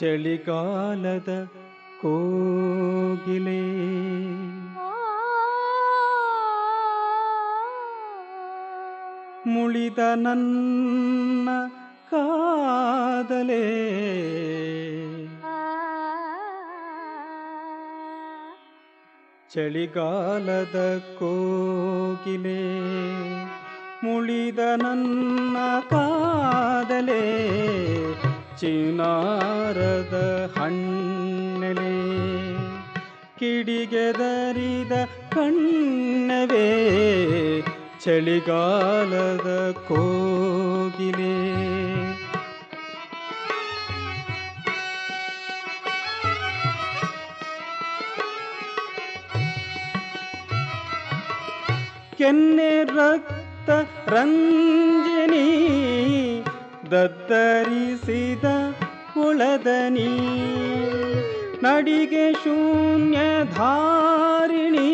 ಚಳಿಗಾಲದ ಕೋಗಿಲೆ. ಮುಳಿದ ನನ್ನ ಕಾದಲೇ. ಚಳಿಗಾಲದ ಕೋಗಿಲೆ. ಮುಳಿದ ನನ್ನ ಕಾದಲೆ. ಚಿನಾರದ ಹಣ್ಣಲೆ ಕಿಡಿಗೆದರಿದ ಕಣ್ಣವೇ ಚಳಿಗಾಲದ ಕೋಗಿಲೆ. ಕೆನ್ನೆ ರಕ್ತ ರಂಜನಿ ದತ್ತರಿಸಿದ ಕುಳದನಿ ನಡಿಗೆ ಶೂನ್ಯ ಧಾರಿಣಿ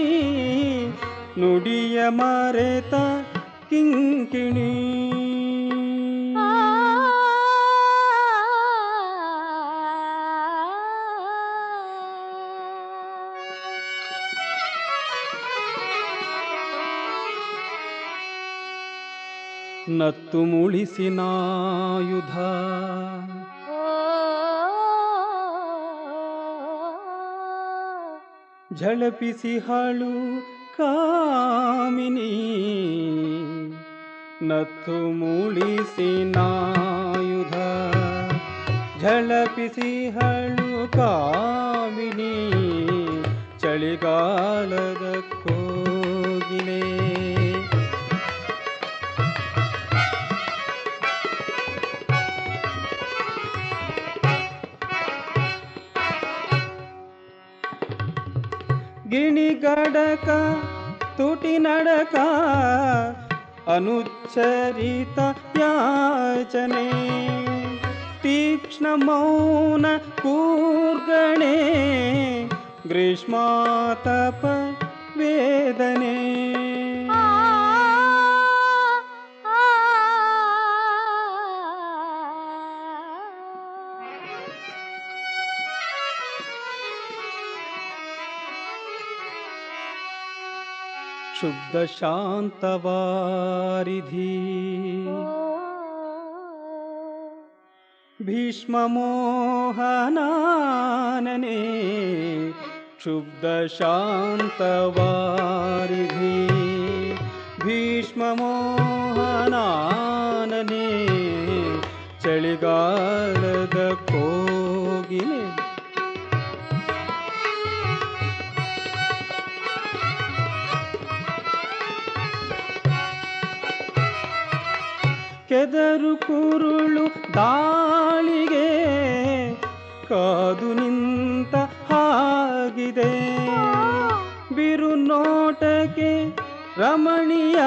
ನುಡಿಯ ಮರೆತ ಕಿಂಕಿಣಿ. ನತ್ತು ಮುಳಿಸಿನಾಯುಧ ಝಳಪಿಸಿ ಹಾಳು ಕಾಮಿನಿ. ನತ್ತು ಮುಳಿಸಿನಾಯುಧ ಝಳಪಿಸಿ ಹಳು ಕಾಮಿನಿ. ಚಳಿಗಾಲದ ಗಿಣಿಗಡಕ ತುಟಿ ನಡಕ ಅನುಚ್ಚರಿತ ಯಾಚನೆ ತೀಕ್ಷ್ಣ ಮೌನ ಕೂರ್ಗಣೆ ಗ್ರೀಷ್ಮಾತಪ शुब्ध भीष्ममोहनानने क्षुब्धशान्तवारिधि भीष्ममोहनानने शुब्ध कोगिले ಕೆದರು ಕುರುಳು ದಾಳಿಗೆ ಕಾದು ನಿಂತ ಹಾಗಿದೆ. ಬಿರು ನೋಟಕ್ಕೆ ರಮಣೀಯ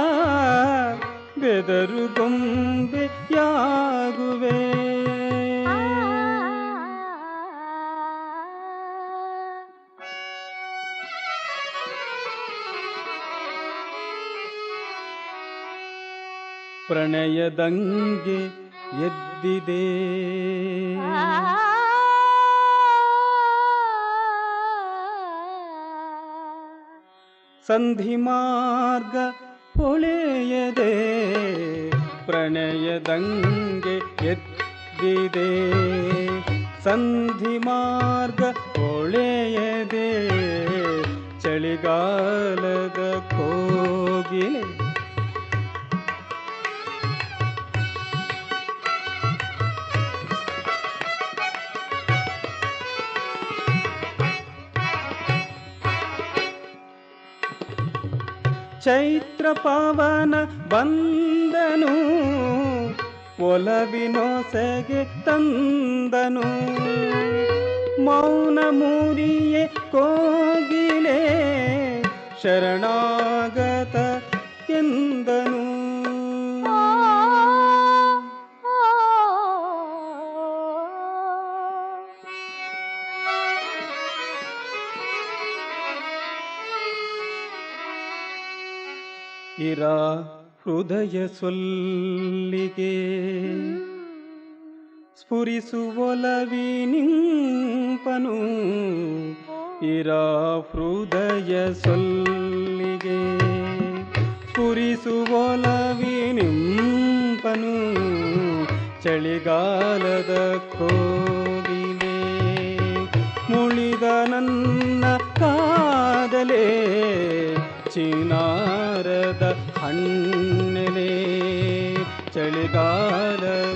ಬೆದರು ಗೊಂಬೆಯಾಗುವೆ. ಪ್ರಣಯದಂಗೆ ಎದ್ದಿದೆ. ಸಂಧಿ ಮಾರ್ಗ ಹೊಳೆಯದೆ ಪ್ರಣಯದಂಗೆ ಎದ್ದಿದೆ. ಸಂಧಿ ಮಾರ್ಗ ಹೊಳೆಯದೆ ಚಳಿಗಾಲದ ಚೈತ್ರ ಪವನ ಬಂದನು ಒಲವಿನೊಸೆಗೆ ತಂದನು. ಮೌನ ಮೂರಿಯೇ ಕೋಗಿಲೆ ಶರಣಾಗತ ಎಂದನು. ಇರ ಹೃದಯ ಸೊಲ್ಲಿಗೆ. ಸ್ಫುರಿಸುವೊಲವಿನಿಂಪನು ಇರಾ ಹೃದಯ ಸೊಲ್ಲಿಗೆ. ಸ್ಫುರಿಸುವೊಲವಿನಿಂಪನು ಚಳಿಗಾಲದ ಕೋಗಿಲೆ ಮುಳಿದ ನನ್ನ ಕಾದಲೆ. ಚಿನಾರದ ಹಣ್ಣೆಲೆ ಚಳಿಗಾಲದ